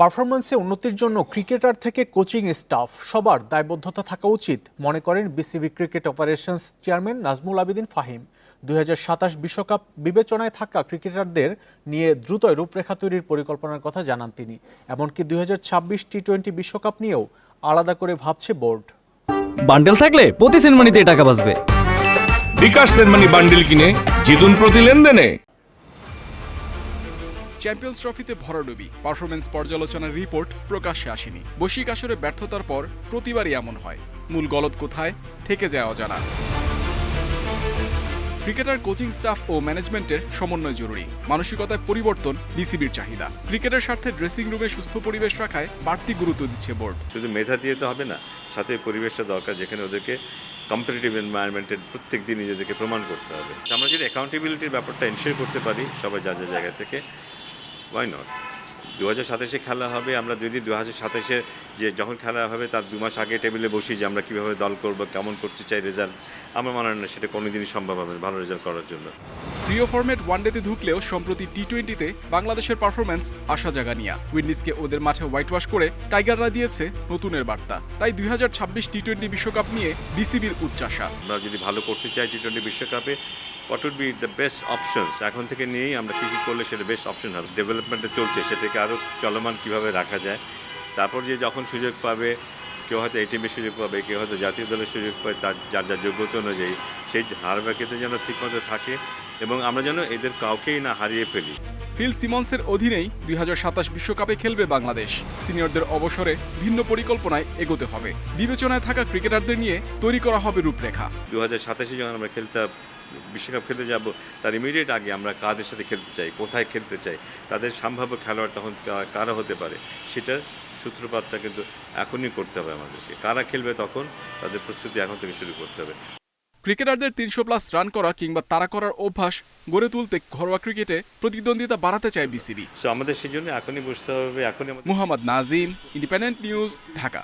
পারফরমেন্সে উন্নতির জন্য ক্রিকেটার থেকে কোচিং স্টাফ সবার দায়বদ্ধতা থাকা উচিত মনে করেন BCB cricket operations chairman Nazmul Abedin Fahim. দুই বিশ্বকাপ বিবেচনায় থাকা ক্রিকেটারদের নিয়ে দ্রুত রূপরেখা তৈরির পরিকল্পনার কথা জানান তিনি। এমনকি দুই হাজার ছাব্বিশ টি টোয়েন্টি বিশ্বকাপ নিয়েও আলাদা করে ভাবছে বোর্ড। বান্ডেল থাকলে প্রতি সেনমানিতে টাকা বাঁচবে। বিকাশ সেনমানি বান্ডিল কিনে জিতুন প্রতি লেনদেনে। চ্যাম্পিয়ন্স ট্রফিতে ভরাডুবি পারফরমেন্স পর্যালোচনার রিপোর্ট প্রকাশ্যে আসেনি। বৈশ্বিক আসরে ব্যর্থতার পর প্রতিবারই এমন হয়। মূল গলদ কোথায়? থেকে যায় অজানা। ক্রিকেটার, কোচিং স্টাফ ও ম্যানেজমেন্টের সমন্বয় জরুরি। মানসিকতায় পরিবর্তন বিসিবির চাহিদা। ক্রিকেটের স্বার্থে ড্রেসিং রুমে সুস্থ পরিবেশ রাখায় বাড়তি গুরুত্ব দিচ্ছে বোর্ড। শুধু মেধা দিয়ে তো হবে না, সাথে পরিবেশটা দরকার যেখানে ওদেরকে কম্পিটিটিভ এনভায়রনমেন্টের প্রত্যেক দিন নিজেদেরকে প্রমাণ করতে হবে। আমরা যদি অ্যাকাউন্টেবিলিটির ব্যাপারটা এনশিওর করতে পারি সবাই যা যা জায়গা থেকে ওয়াই নট দু হাজার সাতাশে খেলা হবে, আমরা যদি দু হাজার সাতাশে যে যখন খেলা হবে তার দু মাস আগে টেবিলে বসি যে আমরা কীভাবে দল করব, কেমন করতে চাই রেজাল্ট আমার মনে হয় না সেটা কোনো দিনই সম্ভব হবে ভালো রেজাল্ট করার জন্য। প্রিয় ফরম্যাট ওয়ানডেতে ঢুকলেও সম্প্রতি টি টোয়েন্টিতে বাংলাদেশের পারফরম্যান্স আশা জাগানিয়া। উইন্ডিজকে ওদের মাঠে হোয়াইট ওয়াশ করে টাইগাররা দিয়েছে নতুনের বার্তা। তাই দুই টি টোয়েন্টি বিশ্বকাপ নিয়ে বিসিবির উচ্চাসা আমরা যদি ভালো করতে চাই টি টোয়েন্টি বিশ্বকাপে what would be the best options এখন থেকে নিয়েই আমরা কী কী করলে সেটা বেস্ট অপশন হবে। ডেভেলপমেন্টে চলছে, সেটাকে আরও চলমান কীভাবে রাখা যায়। তারপর যে যখন সুযোগ পাবে কেউ হয়তো এই টিমের সুযোগ পাবে কেউ হয়তো জাতীয় দলের সুযোগ পাবে তার যার যার যোগ্যতা অনুযায়ী সেই হার ব্যাকেতে যেন ঠিকমতো থাকে এবং আমরা যেন এদের কাউকেই না হারিয়ে ফেলি। ফিল সিমন্সের অধীনেই দুই বিশ্বকাপে খেলবে বাংলাদেশ। সিনিয়রদের অবসরে ভিন্ন পরিকল্পনায় এগোতে হবে। বিবেচনায় থাকা ক্রিকেটারদের নিয়ে তৈরি করা হবে রূপরেখা। দু হাজার সাতাশে যখন আমরা খেলতে বিশ্বকাপ খেলতে যাব তার ইমিডিয়েট আগে আমরা কাদের সাথে খেলতে চাই কোথায় খেলতে চাই তাদের সম্ভাব্য খেলোয়াড় তখন কারা হতে পারে সেটার সূত্রপাতটা কিন্তু এখনই করতে হবে আমাদেরকে। কারা খেলবে তখন তাদের প্রস্তুতি এখন থেকে শুরু করতে হবে। ক্রিকেটারদের তিনশো প্লাস রান করা কিংবা তারা করার অভ্যাস গড়ে তুলতে ঘরোয়া ক্রিকেটে প্রতিদ্বন্দ্বিতা বাড়াতে চায় বিসিবি। সো আমাদের সেই জন্য এখনই বুঝতে হবে এখনই মোহাম্মদ নাজিম ইন্ডিপেন্ডেন্ট নিউজ ঢাকা।